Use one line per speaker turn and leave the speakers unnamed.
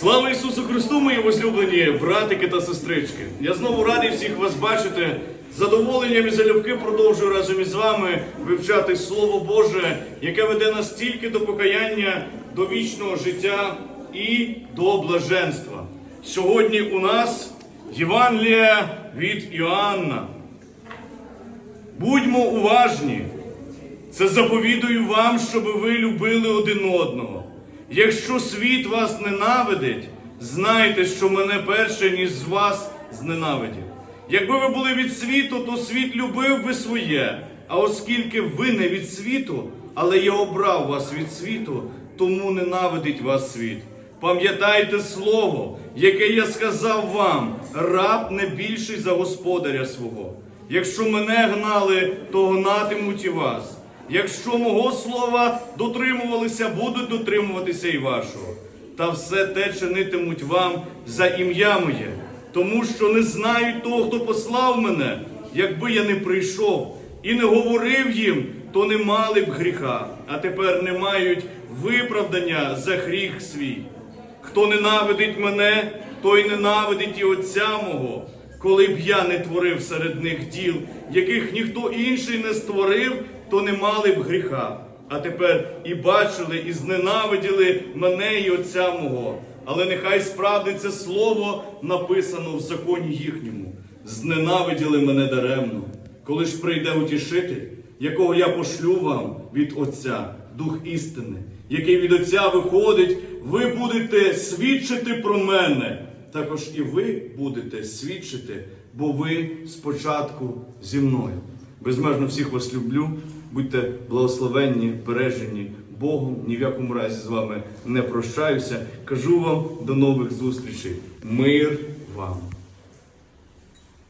Слава Ісусу Христу, мої возлюблені братики та сестрички! Я знову радий всіх вас бачити. З задоволенням і залюбки продовжую разом із вами вивчати Слово Боже, яке веде нас тільки до покаяння, до вічного життя і до блаженства. Сьогодні у нас Євангелія від Іоанна. Будьмо уважні. Це заповідую вам, щоб ви любили один одного. Якщо світ вас ненавидить, знайте, що мене перше, ніж з вас зненавидів. Якби ви були від світу, то світ любив би своє. А оскільки ви не від світу, але я обрав вас від світу, тому ненавидить вас світ. Пам'ятайте слово, яке я сказав вам, раб не більший за господаря свого. Якщо мене гнали, то гнатимуть і вас. Якщо мого слова дотримувалися, будуть дотримуватися і вашого. Та все те чинитимуть вам за ім'я моє, тому що не знають того, хто послав мене. Якби я не прийшов і не говорив їм, то не мали б гріха, а тепер не мають виправдання за гріх свій. Хто ненавидить мене, той ненавидить і Отця мого. Коли б я не творив серед них діл, яких ніхто інший не створив, то не мали б гріха. А тепер і бачили, і зненавиділи мене і Отця мого. Але нехай справдиться слово, написано в законі їхньому. Зненавиділи мене даремно. Коли ж прийде утішитель, якого я пошлю вам від Отця, Дух істини, який від Отця виходить, ви будете свідчити про мене. Також і ви будете свідчити, бо ви спочатку зі мною. Безмежно всіх вас люблю. Будьте благословенні, бережені Богом. Ні в якому разі з вами не прощаюся. Кажу вам до нових зустрічей. Мир вам!